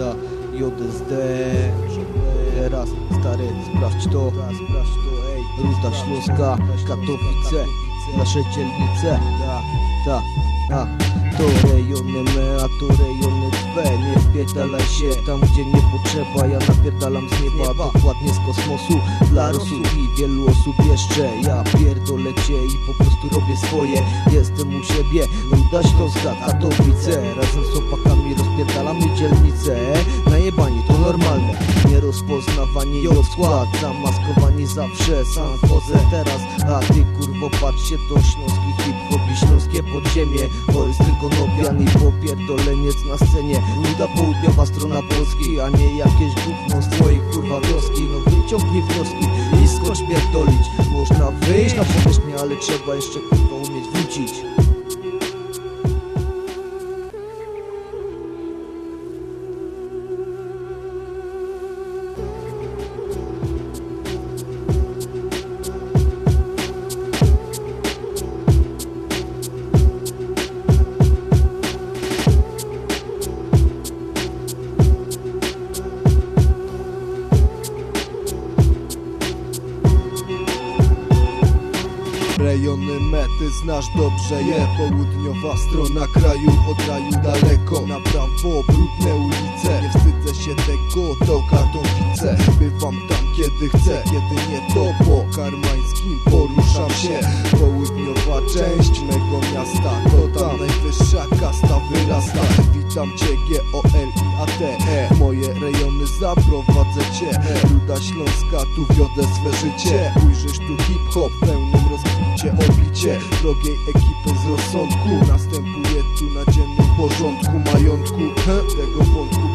ta JSD Teraz stary, sprawdź to Ruda Śląska, Katowice Nasze dzielnice Ta, ta, ta To rejony me, a to rejony twe. Nie wpierdalaj się tam, gdzie nie potrzeba. Ja napierdalam z nieba, dokładnie z kosmosu Dla rosół i wielu osób jeszcze Ja pierdolę cię i po prostu robię swoje. Jestem u siebie, Ruda Śląska, Katowice Razem z opakami rozpierdalamy dzielnice Najebani to normalne Nierozpoznawani ją skład Zamaskowani zawsze sam wchodzę teraz. A ty kurwo patrzcie to śląski hip-hop i śląskie podziemie To jest tylko Nobian i popierdoleniec na scenie. Ruda południowa strona Polski A nie jakieś gówno z twojej kurwa wioski. No wyciągnij wnioski i skocz pierdolić Można wyjść na powierzchnię, ale trzeba jeszcze kurwa umieć wrócić Rejony mety znasz dobrze je. Południowa strona kraju od raju daleko. Na prawo brudne ulice Nie wstydzę się tego, to Katowice. Bywam tam kiedy chcę, kiedy nie to Po karmańskim poruszam się. Południowa część mego miasta To tam najwyższa kasta wyrasta Witam cię G-O-L i A-T-E Moje rejony zaprowadzę cię. Ruda Śląska, tu wiodę swe życie. Ujrzysz tu hip-hop pełnym rozkwicie Obicie. Drogiej ekipy z rozsądku. Następuje tu na dziennym porządku Majątku. Tego wątku